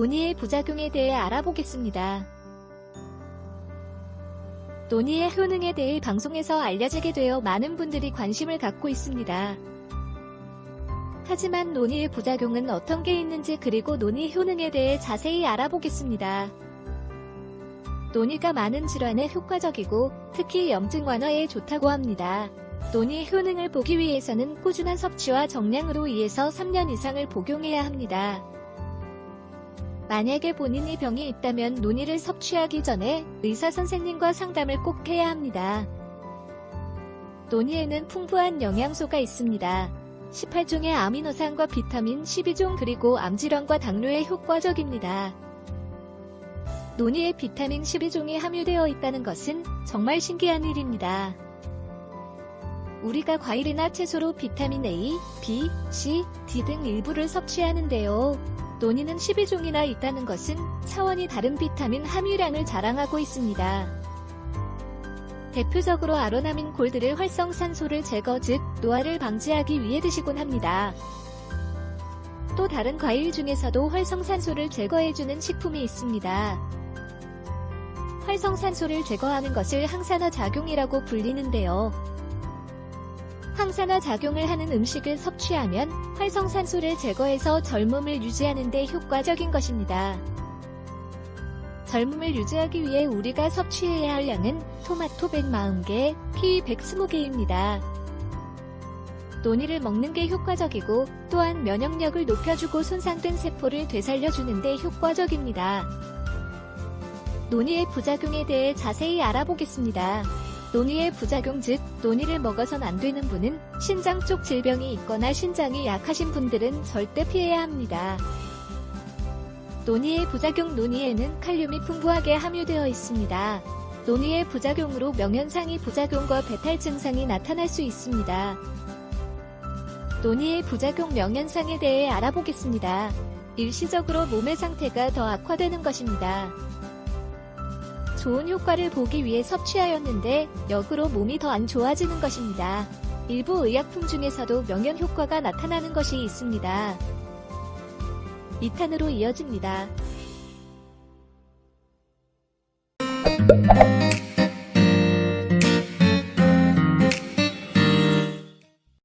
논의의 부작용에 대해 알아보겠습니다. 논의의 효능에 대해 방송에서 알려지게 되어 많은 분들이 관심을 갖고 있습니다. 하지만 논의의 부작용은 어떤 게 있는지 그리고 논의 효능에 대해 자세히 알아보겠습니다. 논의가 많은 질환에 효과적이고 특히 염증 완화에 좋다고 합니다. 논의 효능을 보기 위해서는 꾸준한 섭취와 정량으로 2에서 3년 이상을 복용해야 합니다. 만약에 본인이 병이 있다면 논의를 섭취하기 전에 의사 선생님과 상담을 꼭 해야 합니다. 논의에는 풍부한 영양소가 있습니다. 18종의 아미노산과 비타민 12종 그리고 암질환과 당뇨에 효과적입니다. 논의에 비타민 12종이 함유되어 있다는 것은 정말 신기한 일입니다. 우리가 과일이나 채소로 비타민 A, B, C, D 등 일부를 섭취하는데요. 논의는 12종이나 있다는 것은 차원이 다른 비타민 함유량을 자랑하고 있습니다. 대표적으로 아로나민 골드를 활성산소를 제거 즉 노화를 방지하기 위해 드시곤 합니다. 또 다른 과일 중에서도 활성산소를 제거해주는 식품이 있습니다. 활성산소를 제거하는 것을 항산화 작용이라고 불리는데요. 항산화 작용을 하는 음식을 섭취하면 활성산소를 제거해서 젊음을 유지하는 데 효과적인 것입니다. 젊음을 유지하기 위해 우리가 섭취해야 할 양은 토마토 140개, 키위 120개입니다. 논이를 먹는 게 효과적이고 또한 면역력을 높여주고 손상된 세포를 되살려주는 데 효과적입니다. 논이의 부작용에 대해 자세히 알아보겠습니다. 논이의 부작용 즉 논이를 먹어선 안 되는 분은 신장 쪽 질병이 있거나 신장이 약하신 분들은 절대 피해야 합니다. 논이의 부작용 논이에는 칼륨이 풍부하게 함유되어 있습니다. 논이의 부작용으로 명현상이 부작용과 배탈 증상이 나타날 수 있습니다. 논이의 부작용 명현상에 대해 알아보겠습니다. 일시적으로 몸의 상태가 더 악화되는 것입니다. 좋은 효과를 보기 위해 섭취하였는데 역으로 몸이 더 안 좋아지는 것입니다. 일부 의약품 중에서도 명현 효과가 나타나는 것이 있습니다. 2탄으로 이어집니다.